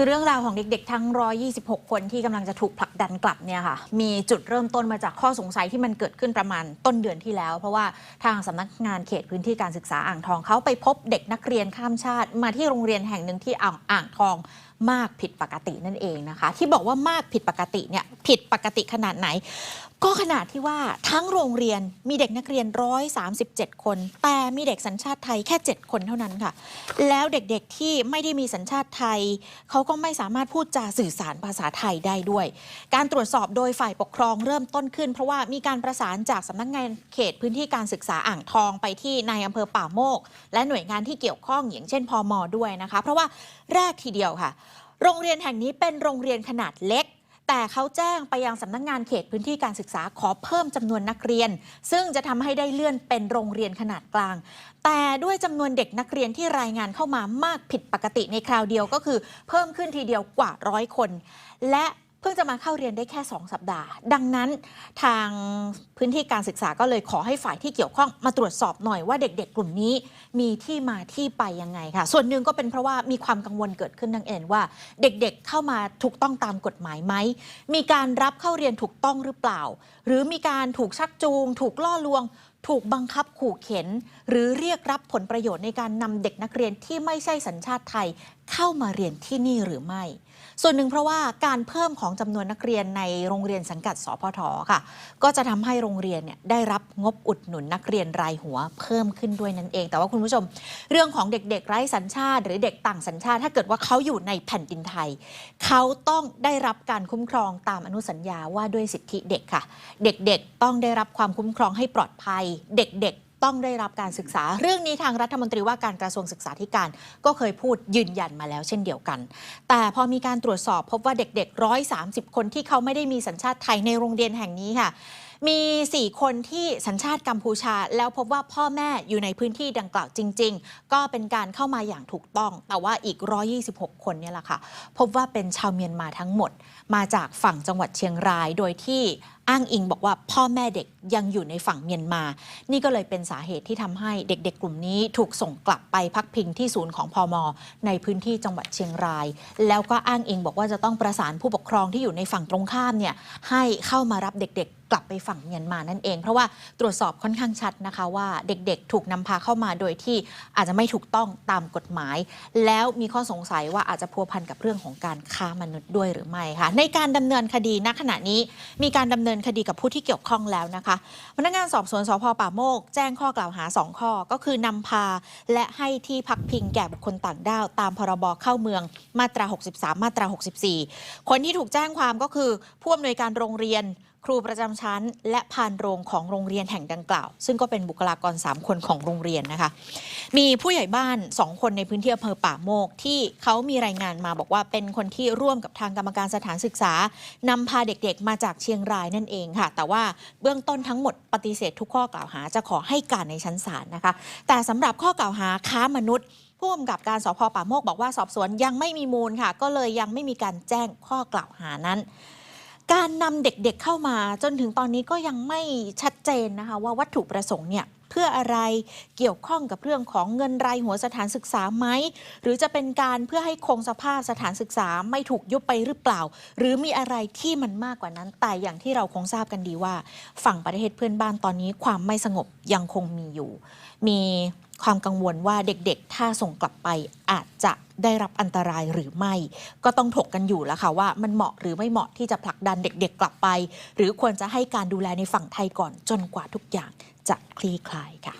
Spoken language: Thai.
คือเรื่องราวของเด็กๆ ทั้ง 126 คนที่กำลังจะถูกผลักดันกลับเนี่ยค่ะ มีจุดเริ่มต้นมาจากข้อสงสัยที่มันเกิดขึ้นประมาณต้นเดือนที่แล้ว เพราะว่าทางสำนักงานเขตพื้นที่การศึกษาอ่างทองเขาไปพบเด็กนักเรียนข้ามชาติ มาที่โรงเรียนแห่งหนึ่งที่อ่างอ่างทอง มากผิดปกตินั่นเองนะคะ ที่บอกว่ามากผิดปกติเนี่ยผิดปกติขนาดไหน ก็ขนาดที่ว่าทั้งโรงเรียนมีเด็กนักเรียน 137 คน แต่มีเด็กสัญชาติไทยแค่ 7 คนเท่านั้นค่ะ แล้วเด็กๆที่ไม่ได้มีสัญชาติไทย เขาก็ไม่สามารถพูดจาสื่อสารภาษาไทยได้ด้วย การตรวจสอบโดยฝ่ายปกครองเริ่มต้นขึ้น เพราะว่ามีการประสานจากสำนักงานเขตพื้นที่การศึกษาอ่างทองไปที่นายอำเภอป่าโมก และหน่วยงานที่เกี่ยวข้องอย่างเช่นพอมด้วยนะคะ เพราะว่าแรกทีเดียวค่ะ โรงเรียนแห่งนี้เป็นโรงเรียนขนาดเล็ก แต่เขาแจ้งไปยังสำนักงงานเขตพื้นที่การศึกษาขอเพิ่มจำนวนนักเรียน ซึ่งจะทำให้ได้เลื่อนเป็นโรงเรียนขนาดกลาง แต่ด้วยจำนวนเด็กนักเรียนที่รายงานเข้ามามากผิดปกติในคราวเดียวก็คือ เพิ่มขึ้นทีเดียวกว่าร้อยคน และ เพิ่งจะมาเข้าเรียนได้แค่ 2 สัปดาห์ ดังนั้นทางพื้นที่การศึกษาก็เลยขอให้ฝ่ายที่เกี่ยวข้องมาตรวจสอบหน่อยว่าเด็กๆ กลุ่มนี้มีที่มาที่ไปยังไงค่ะ ส่วนหนึ่งก็เป็นเพราะว่ามีความกังวลเกิดขึ้นดังเอ็นว่า เด็กๆเข้ามาถูกต้องตามกฎหมายไหม มีการรับเข้าเรียนถูกต้องหรือเปล่า หรือมีการถูกชักจูง ถูกล่อลวง ถูกบังคับขู่เข็น หรือเรียกรับผลประโยชน์ในการนำเด็กนักเรียนที่ไม่ใช่สัญชาติไทย เข้ามาเรียนที่นี่หรือไม่ ส่วนหนึ่งเพราะว่าการเพิ่มของจำนวนนักเรียนในโรงเรียนสังกัดสพทค่ะ ก็จะทำให้โรงเรียนเนี่ยได้รับงบอุดหนุนนักเรียนรายหัวเพิ่มขึ้นด้วยนั่นเอง แต่ว่าคุณผู้ชม เรื่องของเด็กๆไร้สัญชาติ หรือเด็กต่างสัญชาติ ถ้าเกิดว่าเขาอยู่ในแผ่นดินไทย เขาต้องได้รับการคุ้มครองตามอนุสัญญาว่าด้วยสิทธิเด็กค่ะ เด็กๆต้องได้รับความคุ้มครองให้ปลอดภัย เด็กๆ ต้องได้รับการศึกษา เรื่องนี้ทางรัฐมนตรีว่าการกระทรวงศึกษาธิการ ก็เคยพูดยืนยันมาแล้วเช่นเดียวกัน แต่พอมีการตรวจสอบพบว่าเด็กๆ 130 คนที่เขาไม่ได้มีสัญชาติไทยในโรงเรียนแห่งนี้ค่ะ มี 4 คนที่สัญชาติกัมพูชา แล้วพบว่าพ่อแม่อยู่ในพื้นที่ดังกล่าวจริง ๆ ก็เป็นการเข้ามาอย่างถูกต้อง แต่ว่าอีก 126 คนเนี่ยแหละค่ะ พบว่าเป็นชาวเมียนมาทั้งหมด มาจากฝั่งจังหวัดเชียงรายโดยที่ อ้างอิงบอกว่าพ่อแม่เด็กยังอยู่ในฝั่งเมียนมา นี่ก็เลยเป็นสาเหตุที่ทำให้เด็กๆ กลุ่มนี้ถูกส่งกลับไปพักพิงที่ศูนย์ของพอมในพื้นที่จังหวัดเชียงราย แล้วก็อ้างอิงบอกว่าจะต้องประสานผู้ปกครองที่อยู่ในฝั่งตรงข้ามเนี่ยให้เข้ามารับเด็กๆ กลับไปฝั่งเมียนมานั่นเอง เพราะว่าตรวจสอบค่อนข้างชัดนะคะว่าเด็กๆ ถูกนำพาเข้ามาโดยที่อาจจะไม่ถูกต้องตามกฎหมาย แล้วมีข้อสงสัยว่าอาจจะพัวพันกับเรื่องของการค้ามนุษย์ด้วยหรือไม่ค่ะในการดำเนินคดีณขณะนี้มีการดำเนินคดีกับผู้ที่เกี่ยวข้องแล้วนะคะ พนักงานสอบสวนสพป่าโมก แจ้งข้อกล่าวหา 2 ข้อ ก็คือนำพา และให้ที่พักพิงแก่บุคคลต่างด้าว ตามพรบเข้าเมืองมาตรา 63 มาตรา 64 คนที่ถูกแจ้งความก็คือผู้อำนวยการโรงเรียน ครูประจำชั้น และพานโรงของโรงเรียนแห่งดังกล่าว ซึ่งก็เป็นบุคลากร 3 คนของโรงเรียนนะคะ มีผู้ใหญ่บ้าน 2 คนในพื้นที่อำเภอป่าโมก ที่เขามีรายงานมาบอกว่าเป็นคนที่ร่วมกับทางกรรมการสถานศึกษานำพาเด็กๆ มาจากเชียงรายนั่นเองค่ะ แต่ว่าเบื้องต้นทั้งหมดปฏิเสธทุกข้อกล่าวหาจะขอให้การในชั้นศาลนะคะ แต่สำหรับข้อกล่าวหาค้ามนุษย์ผู้กำกับการสพป่าโมกบอกว่าสอบสวนยังไม่มีมูลค่ะ ก็เลยยังไม่มีการแจ้งข้อกล่าวหานั้น การนำเด็กๆเข้ามาจนถึงตอนนี้ก็ยังไม่ชัดเจนนะคะว่าวัตถุประสงค์เนี่ย เพื่ออะไร เกี่ยวข้องกับเรื่องของเงินรายหัวสถานศึกษาไหม หรือจะเป็นการเพื่อให้คงสภาพสถานศึกษาไม่ถูกยุบไปหรือเปล่า หรือมีอะไรที่มันมากกว่านั้น แต่อย่างที่เราคงทราบกันดีว่า ฝั่งประเทศเพื่อนบ้านตอนนี้ความไม่สงบยังคงมีอยู่ มีความกังวลว่าเด็กๆ ถ้าส่งกลับไปอาจจะได้รับอันตรายหรือไม่ ก็ต้องถกกันอยู่แล้วค่ะว่ามันเหมาะหรือไม่เหมาะที่จะผลักดันเด็กๆ กลับไป หรือควรจะให้การดูแลในฝั่งไทยก่อนจนกว่าทุกอย่าง จะคลี่คลายค่ะ